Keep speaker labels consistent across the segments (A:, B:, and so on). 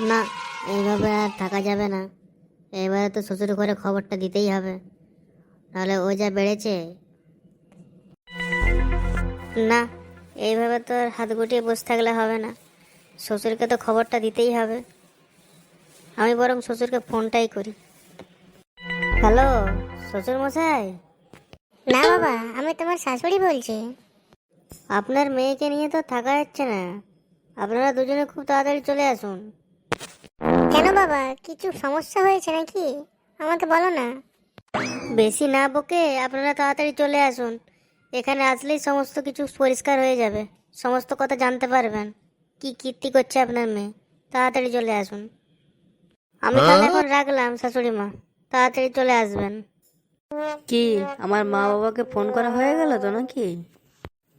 A: না এইভাবে আর থাকা যাবে না। এবারে তো শ্বশুর ঘরে খবরটা দিতেই হবে। নাহলে ও যা বেড়েছে। না এইভাবে তো আর হাত গুটিয়ে বসে থাকলে হবে না। শ্বশুরকে তো খবরটা দিতেই হবে। আমি বরং শ্বশুরকে ফোনটাই করি। হ্যালো শ্বশুর মশাই
B: না বাবা আমি তোমার শাশুড়ি বলছি।
A: আপনার মেয়েকে নিয়ে তো থাকা যাচ্ছে না। আপনারা দুজনে খুব তাড়াতাড়ি চলে আসুন।
B: কেন বাবা? কিছু সমস্যা হয়েছে নাকি? আমাকে বলো না।
A: বেশি না বকে আপনারা তাড়াতাড়ি চলে আসুন। এখানে আসলেই সমস্ত কিছু পরিষ্কার হয়ে যাবে। সমস্ত কথা জানতে পারবেন। কি কীর্তি করছে আপনার মেয়ে? তাড়াতাড়ি চলে আসুন। আমি তাহলে এখন রাখলাম শাশুড়ি মা। তাড়াতাড়ি চলে আসবেন।
C: কি আমার মা বাবাকে ফোন করা হয়ে গেল তো নাকি?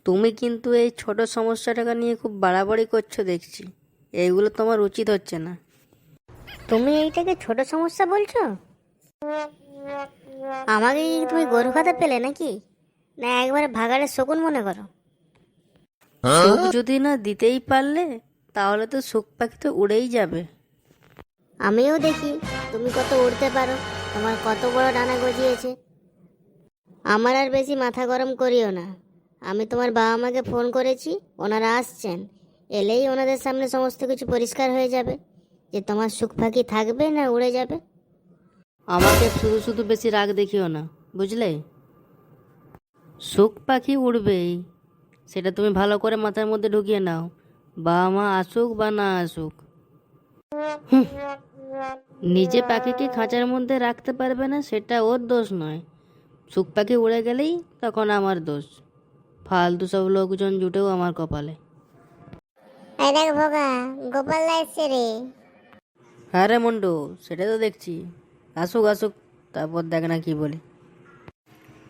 C: তুমি কিন্তু এই ছোট সমস্যাটাকে নিয়ে খুব বাড়াবাড়ি করছ দেখছি। এইগুলো তোমার উচিত হচ্ছে না।
A: তুমি এইটাকে ছোট সমস্যা বলছো? আমাকে কি তুমি গরু খাতে পেলে নাকি? না একবারে ভাগাড়ের শকুন মনে করো।
C: সুখ যদি না দিতেই পারলে তাহলে তো সুখ পাখি তো উড়েই যাবে।
A: আমিও দেখি তুমি কত উড়তে পারো তোমার কত বড় ডানা গজিয়েছে। আমার আর বেশি মাথা গরম করিও না। আমি তোমার বাবা মাকে ফোন করেছি ওনারা আসছেন। এলেই ওনাদের সামনে সমস্ত কিছু পরিষ্কার হয়ে যাবে। যে তোমার সুখ ফাঁকি থাকবে না উড়ে যাবে?
C: আমাকে শুধু শুধু বেশি রাগ দেখিও না বুঝলে? সুখ পাখি উড়বেই সেটা তুমি ভালো করে মাথার মধ্যে ঢুকিয়ে নাও বাবা মা আসুক বা না আসুক। নিজে পাখিকে খাঁচার মধ্যে রাখতে পারবে না সেটা ওর দোষ নয়। সুখ পাখি উড়ে গেলেই তখন আমার দোষ। ফালতু সব লোকজন জুটেও আমার কপালে।
B: এই দেখ ভোগা গোপাল এসছে রে।
C: হ্যাঁ রে মন্টু সেটা তো দেখছি। আসুক আসুক তারপর দেখ না কি বলি।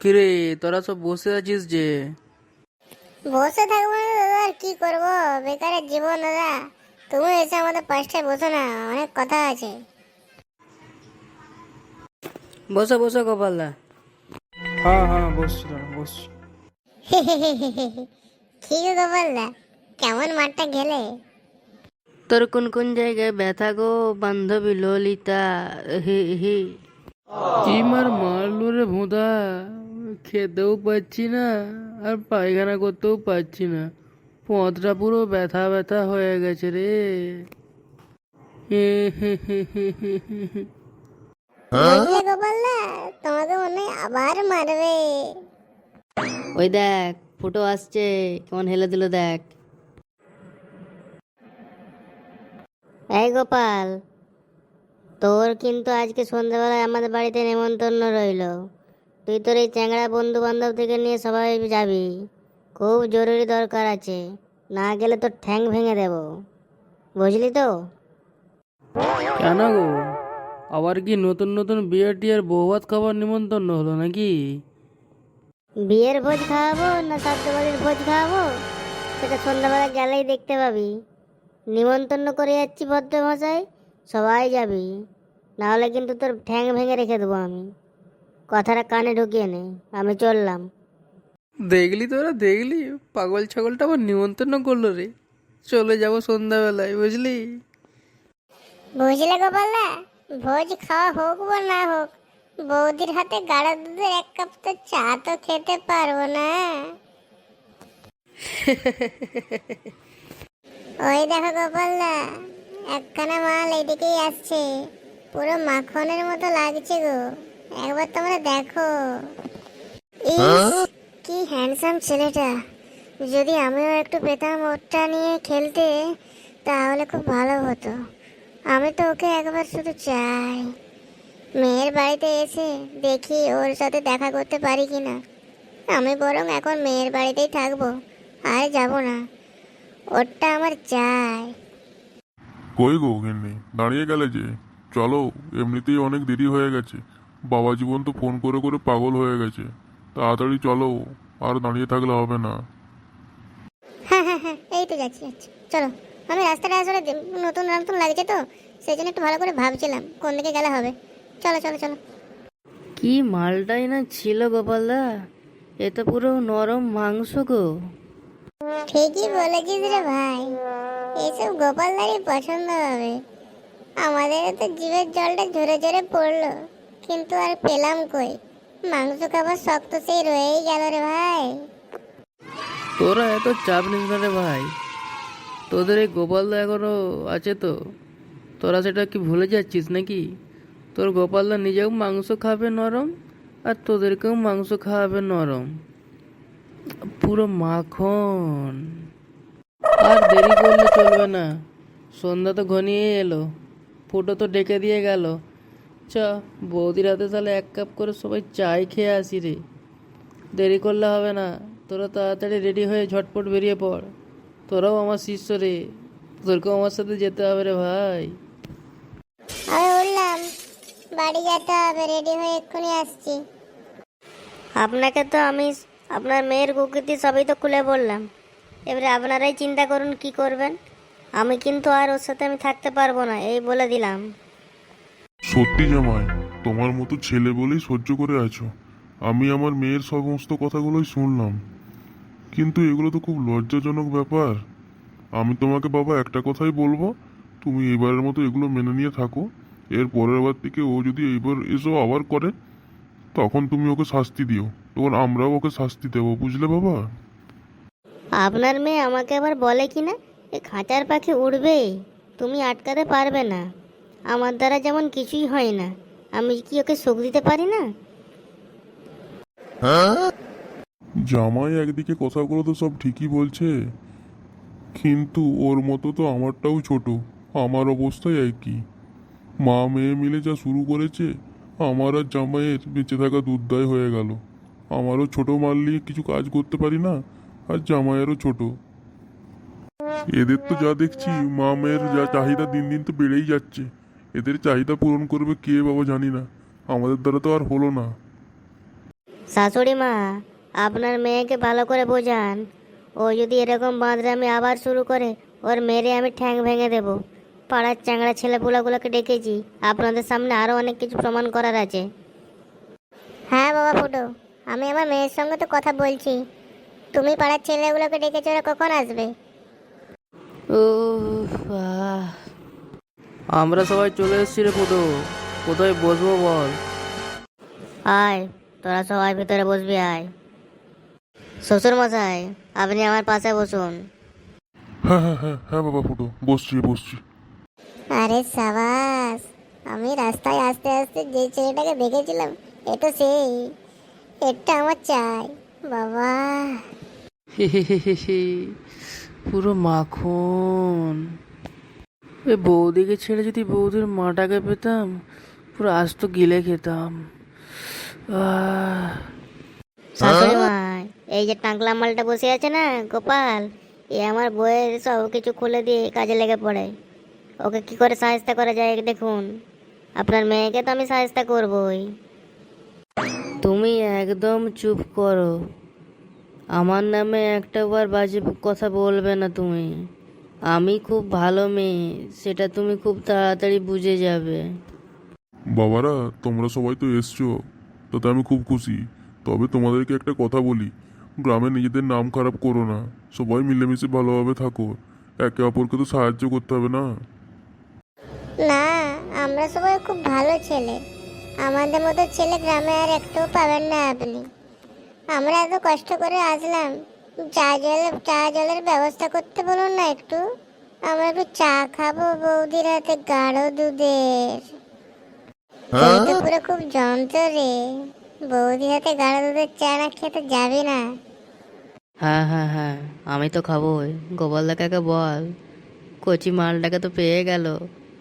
D: কিরে তোরা সব বসে আছিস যে?
B: বসে থাকব না দাদা আর কি করব? বেকারের জীবন দাদা। তুমি এসে আমাদের পাশটায় বসো না অনেক কথা আছে।
C: বসো বসো গোপালদা।
D: হ্যাঁ হ্যাঁ বসছি দাঁড়া বসছি।
B: কি গো গোপাল দা কেমন মাঠটা গেলে?
C: তোর কোন কোন জায়গায় ব্যথা গো বান্ধবী ললিতা হি হি।
D: কি মার মারলো রে ভোঁদা? খেতেও পাচ্ছি না আর পায়খানা করতেও পাচ্ছি না। পথটা পুরো ব্যথা ব্যথা হয়ে গেছে রে।
B: তোমাকে মনে আবার মারবে।
C: ওই দেখ ফুটো আসছে কেমন হেলে দিল দেখ।
A: এই গোপাল তোর কিন্তু আজকে সন্ধ্যাবেলায় আমাদের বাড়িতে নেমন্তন্ন রইল। তুই তোর এই চ্যাংড়া বন্ধু বান্ধব থেকে নিয়ে সবাই যাবি। খুব জরুরি দরকার আছে না গেলে তোর ঠ্যাং ভেঙে দেব। বুঝলি তো?
D: কেন গো? আবার কি নতুন নতুন বিয়ে টিয়ার বৌভাত খাবার নিমন্ত্রণ হলো নাকি?
A: বিয়ের ভোজ খাওয়াবো না শ্রাদ্ধ বাড়ির ভোজ খাওয়াবো? সেটা সন্ধ্যাবেলা গেলেই দেখতে পাবি। নিমন্ত্রণ করে যাচ্ছি ভদ্রমশাই। সবাই যাবি। নাহলে কিন্তু তোর ঠ্যাং ভেঙে রেখে দেবো আমি। কথাটা কানে ঢুকিয়ে নে আমি চললাম।
D: দেখলি তোরা দেখলি? পাগল ছাগলটা আবার নিমন্ত্রণ করল রে। চলে যাব সন্ধ্যাবেলায় বুঝলি?
B: বুঝলে গোপাল দা ভোজ খাওয়া হোক বা না হোক বৌদির হাতে গাঢ় দুধের এক কাপ তো চা তো খেতে পারব না। ওই দেখো গোপাল দা একখানা মাল এদিকেই আসছে। পুরো মাখনের মতো লাগছে গো। একবার তোমরা দেখো। ইস, কি হ্যান্ডসাম ছেলেটা। যদি আমিও একটু পেতাম ওটা নিয়ে খেলতে তাহলে খুব ভালো হতো। আমি তো ওকে একবার শুধু চাই। মেয়ের বাড়িতে এসে দেখি ওর সাথে দেখা করতে পারি কি না আমি বরং এখন মেয়ের বাড়িতেই থাকব আর যাব না। ওরটা আমার চাই।
E: কই গো গিন্নি দাঁড়িয়ে গেলে যে? চলো এমনিতেই অনেক দেরি হয়ে গেছে। বাবা জীবন তো ফোন করে করে পাগল হয়ে গেছে। তাড়াতাড়ি চলো আর দাঁড়িয়ে থাকলে হবে না।
B: হ্যাঁ হ্যাঁ হ্যাঁ এই তো যাচ্ছি যাচ্ছি। চলো আমি রাস্তাটা আসলে নতুন নতুন লাগছে তো সেই জন্য একটু ভালো করে ভাবছিলাম কোন দিকে গেলে হবে। চলো চলো চলো।
C: কি মালটাই না ছিল গোপালদা এ তো পুরো নরম মাংস গো।
B: ঠিকই বলেছিস রে ভাই। এইসব গোপালদারই পছন্দ হবে। আমাদের তো জিভের জলটা ঝরে ঝরে পড়ল, কিন্তু আর পেলাম কই? মাংস খাবার শক্ত সেই রয়েই গেল রে ভাই।
D: তোরা এত চাপ নিস না রে ভাই। তোদের এই গোপালদা এখনও আছে তো? তোরা সেটা কি ভুলে যাচ্ছিস নাকি? তোর গোপালদা নিজেও মাংস খাবে নরম, আর তোদেরকেও মাংস খাওয়াবে নরম। পুরো মাখন। আর দেরি করলে চলবে না। সন্ধ্যা তো ঘনিয়ে এলো। ফুটো তো ডেকে দিয়ে গেল। চ বৌদি রাতে তাহলে এক কাপ করে সবাই চাই খেয়ে আসি রে। দেরি করলে হবে না। তোরা তাড়াতাড়ি রেডি হয়ে ঝটপট বেরিয়ে পড়। তোরাও আমার শিষ্য রে। তোরকেও আমার সাথে যেতে হবে রে ভাই।
B: আমি উঠলাম বাড়ি যেতে হবে। রেডি হয়ে এক্ষুনি আসছি।
A: আপনাকে তো আমি আপনার মেয়ের কুকীর্তি সবই তো খুলে বললাম। এবারে আপনারাই চিন্তা করুন কি করবেন। আমি কিন্তু আর ওর সাথে আমি থাকতে পারব না, এই বলে দিলাম।
E: সত্যি জামাই, তোমার মতো ছেলে বলেই সহ্য করে আছো। আমি আমার মেয়ের সমস্ত কথাগুলোই শুনলাম। কিন্তু এগুলো তো খুব লজ্জাজনক ব্যাপার। আমি তোমাকে বাবা একটা কথাই বলব, তুমি এবারের মতো এগুলো মেনে নিয়ে থাকো। এর পরের বার থেকে ও যদি এইবার এসব আবার করে, তখন তুমি ওকে শাস্তি দিও। তখন আমরাও ওকে শাস্তি দেবো বুঝলে বাবা?
A: আপনার মেয়ে আমাকে আবার বলে কি না এ খাঁচার পাখি উড়বে তুমি আটকাতে পারবে না। আমার দ্বারা যেমন কিছুই হয় না আমি কি ওকে শোক দিতে পারি না?
E: জামাই একদিকে কথাগুলো তো সব ঠিকই বলছে কিন্তু ওর মতো তো আমারটাও ছোট আমার অবস্থাই একই। মা মেয়ে মিলে যা শুরু করেছে আমার আর জামাইয়ের বেঁচে থাকা দুর্দায় হয়ে গেল। আমারও ছোট মারলি কিছু কাজ করতে পারি না আর জামাইয়েরও ছোট। এদের তো যা দেখছি মা মেয়ের যা চাহিদা দিন দিন তো বেড়েই যাচ্ছে। এদের চাহিদা পূরণ করবে কে বাবা জানি না আমাদের দ্বারা তো আর হলো না।
A: শাশুড়ি মা আপনার মেয়েকে ভালো করে বোঝান। ও যদি এরকম বাঁদরামি আবার শুরু করে ওর মেরে আমি ঠ্যাং ভেঙে দেব। পাড়ার চ্যাংড়া ছেলেপুলাগুলোকে ডেকেছি আপনাদের সামনে আরও অনেক কিছু প্রমাণ করার আছে।
B: হ্যাঁ বাবা ফুটো। আমি আমার মেয়ের সঙ্গে তো কথা বলছি। তুমি পাড়ার ছেলেগুলোকে ডেকেছো ওরা কখন আসবে?
C: ও
D: আমরা সবাই চলে এসেছি রে ফুটো কোথায় বসবো বল?
A: আয় তোরা সবাই ভিতরে বসবি আয়। শ্বশুর মশাই আপনি আমার পাশে বসুন।
E: হ্যাঁ হ্যাঁ হ্যাঁ হ্যাঁ বাবা ফুটো বসছি বসছি।
B: আরে সাবাস আমি রাস্তায় আসতে আসতে যে ছেলেটাকে দেখেছিলাম এ তো সেই। এটা আমার চাই বাবা।
D: পুরো মাখন। এ বৌদিকে ছেড়ে যদি বৌদির মাটাকে পেতাম পুরো আস্ত গিলে খেতাম।
A: শাশুড়ি এই যে টাংলা মালটা বসে আছে না গোপাল এ আমার বইয়ের সব কিছু খুলে দিয়ে কাজে লেগে পড়ে। ওকে কি করে সাহায্য করা যায় দেখুন। আপনার মেয়েকে তো আমি সাহায্য করবই।
C: তুমি একদম চুপ করো। আমার নামে একটাবার বাজে কথা বলবে না তুমি। আমি খুব ভালো মেয়ে সেটা তুমি খুব তাড়াতাড়ি বুঝে যাবে।
E: বাবারা তোমরা সবাই তো এসছো তাতে আমি খুব খুশি। তবে তোমাদেরকে একটা কথা বলি গ্রামে নিজেদের নাম খারাপ করো না সবাই মিলেমিশে ভালোভাবে থাকো। একে অপরকে তো সাহায্য করতে হবে না?
B: না আমরা সবাই খুব ভালো ছেলে। আমাদের মতো ছেলে গ্রামে আর একটাও পাবেন না আপনি। আমরা এত কষ্ট করে আসলাম চা জলের চা জলের ব্যবস্থা করতে বলুন না একটু। আমরা একটু চা খাব বৌদির হাতে গাঢ় দুধের। তো পুরো খুব যন্ত্র রে। বৌদির হাতে গাঢ় দুধের চা না খেতে যাবে না।
C: হ্যাঁ হ্যাঁ হ্যাঁ আমি তো খাবোই। গোপালদা কাকে বল কচি মালটাকে তো পেয়ে গেল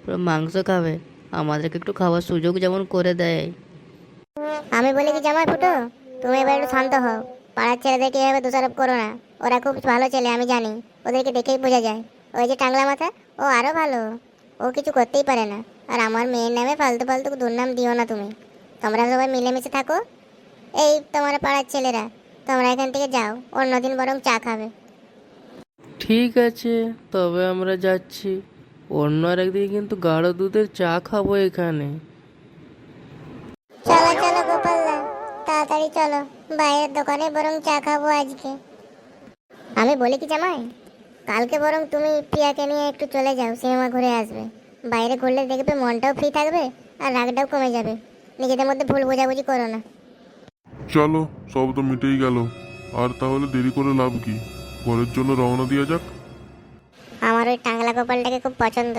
C: পুরো মাংস খাবে। আমাদেরকে একটু খাওয়ার সুযোগ যেমন করে দেয়।
B: আমি বলি কি জামাই ফুটো তুমি এবার একটু শান্ত হও। পাড়ার ছেলেদেরকে এভাবে দোষারোপ করো না? ওরা খুব ভালো ছেলে আমি জানি। ওদেরকে দেখেই বোঝা যায়। ওই যে টাংলা মাথা ও আরও ভালো। ও কিছু করতেই পারে না। আর আমার মেয়ের নামে ফালতু ফালতু দুর্নাম দিও না তুমি। তোমরা সবাই মিলেমিশে থাকো। এই তোমার পাড়ার ছেলেরা তোমরা এখান থেকে যাও অন্যদিন বরং চা খাবে।
D: ঠিক আছে তবে আমরা যাচ্ছি। অন্য আর একদিকে কিন্তু গাঢ় দুধের চা খাব এখানে।
B: চলো চলো গোপালদা তাড়াতাড়ি চলো বাইরের দোকানে বরং চা খাব আজকে। আমি বলি কি জামাই কালকে বরং তুমি প্রিয়াকে নিয়ে একটু চলে যাও সিনেমা ঘুরে আসবে। বাইরে ঘুরলে দেখবে মনটাও ফ্রি থাকবে আর রাগটাও কমে যাবে। নিজেদের মধ্যে ভুল বোঝাবুঝি করো না।
E: চলো সব তো মিটেই গেল। আর তাহলে দেরি করে লাভ কি? ঘরের জন্য রওনা দিয়া যাক।
B: আমার ওই টাংলা গোপালটাকে খুব পছন্দ।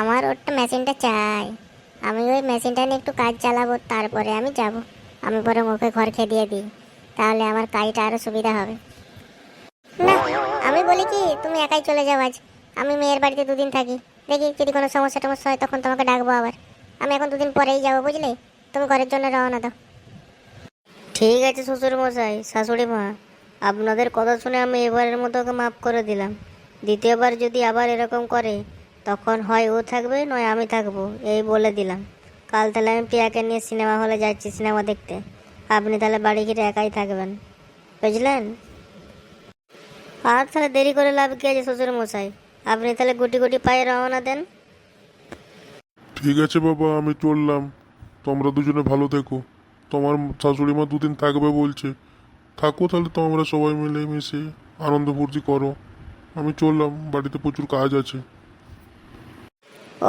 B: আমার ওরটা মেশিনটা চাই। আমি ওই মেশিনটা নিয়ে একটু কাজ চালাবো, তারপরে আমি যাব। আমি বরং ওকে ঘর খেয়ে দিয়ে দিই। তাহলে আমার কাজটা আরও সুবিধা হবে। না, আমি বলি কি, তুমি একাই চলে যাও আজ। আমি মেয়ের বাড়িতে দুদিন থাকি। দেখি যদি কোনো সমস্যা টমস্যা হয় তখন তোমাকে ডাকবো আবার। আমি এখন দুদিন পরেই যাব, বুঝলে? তুমি ঘরের জন্য রওনা দাও।
A: ঠিক আছে শ্বশুর মশাই শাশুড়ি মা আপনাদের কথা শুনে আমি এবারের মতো ওকে মাফ করে দিলাম। দ্বিতীয়বার যদি আবার এরকম করে, তখন হয় ও থাকবে, নয় আমি থাকব, এই বলে দিলাম। কাল তাহলে আমি প্রিয়াকে নিয়ে সিনেমা হলে যাচ্ছি সিনেমা দেখতে। আপনি তাহলে বাড়ি ঘিরে একাই থাকবেন। বুঝলেন? আর তাহলে দেরি করে লাভ কি আছে শ্বশুর মশাই আপনি তাহলে গুটি গুটি পায়ে রওনা দেন।
E: ঠিক আছে বাবা, আমি চললাম। তোমরা দুজনে ভালো থেকো। তোমার শাশুড়ি মা দুদিন থাকবে বলছে। থাকো তাহলে তোমরা সবাই মিলে মিশে আনন্দ ফুর্তি করো। আমি চললাম বাড়িতে প্রচুর কাজ আছে।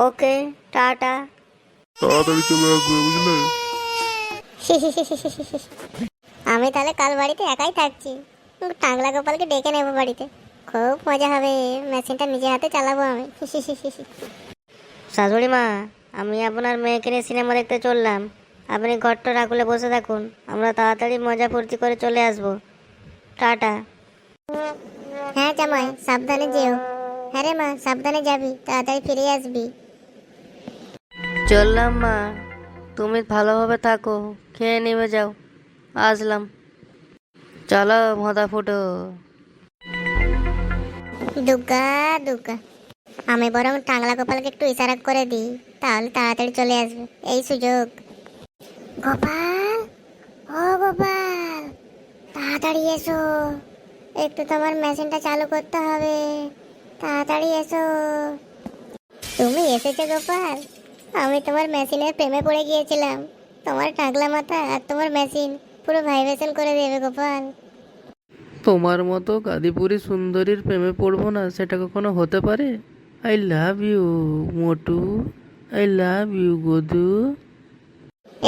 A: ওকে টাটা।
E: তাড়াতাড়ি চলে আসবে বুঝলে?
B: আমি তাহলে কাল বাড়িতে একাই থাকছি। টাংলা গোপালকে ডেকে নেব বাড়িতে। খুব মজা হবে মেশিনটা নিজে হাতে চালাবো আমি।
A: শাশুড়ি মা আমি আপনার মেয়েকে নিয়ে সিনেমা দেখতে চললাম। আপনি ঘরটা রাখলে বসে থাকুন। আমরা তাড়াতাড়ি মজা ফুর্তি করে চলে আসব। টাটা।
B: হ্যাঁ সাবধানে যেও। হ্যাঁ রে মা সাবধানে যাবি তাড়াতাড়ি ফিরে আসবি।
C: চললাম মা তুমি ভালোভাবে থাকো খেয়ে নেমে যাও আসলাম। চলো ভোঁদা ফুটো।
B: দুগ্গা দুগ্গা আমি বরং টাংলা গোপালকে একটু ইশারা করে দিই তাহলে তাড়াতাড়ি চলে আসবে। এই সুযোগ। গোপাল? ও গোপাল তাড়াতাড়ি এসো। একটু তোমার মেশিনটা চালু করতে হবে। তাড়াতাড়ি এসো। তুমি এসেছ গোপাল? আমি তোমার মেশিনের প্রেমে পড়ে গিয়েছিলাম। তোমার টাকলা মাথা আর তোমার মেশিন পুরো ভাইব্রেশন করে দেবে গোপাল।
D: তোমার মতো গাদিপুরি সুন্দরীর প্রেমে পড়ব না সেটা কখনো হতে পারে? আই লাভ ইউ মোটু। আই লাভ ইউ গদু।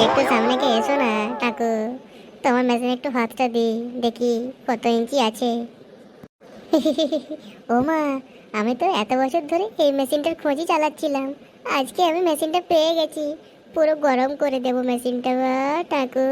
B: একটু সামনে কে এসো না কাকু। তোমার মেশিনে একটু হাতটা দিই, দেখি কত ইঞ্চি আছে। ও মা আমি তো এত বছর ধরে এই মেশিনটার খোঁজই চালাচ্ছিলাম। আজকে আমি মেশিনটা পেয়ে গেছি। পুরো গরম করে দেবো মেশিনটা, বা কাকু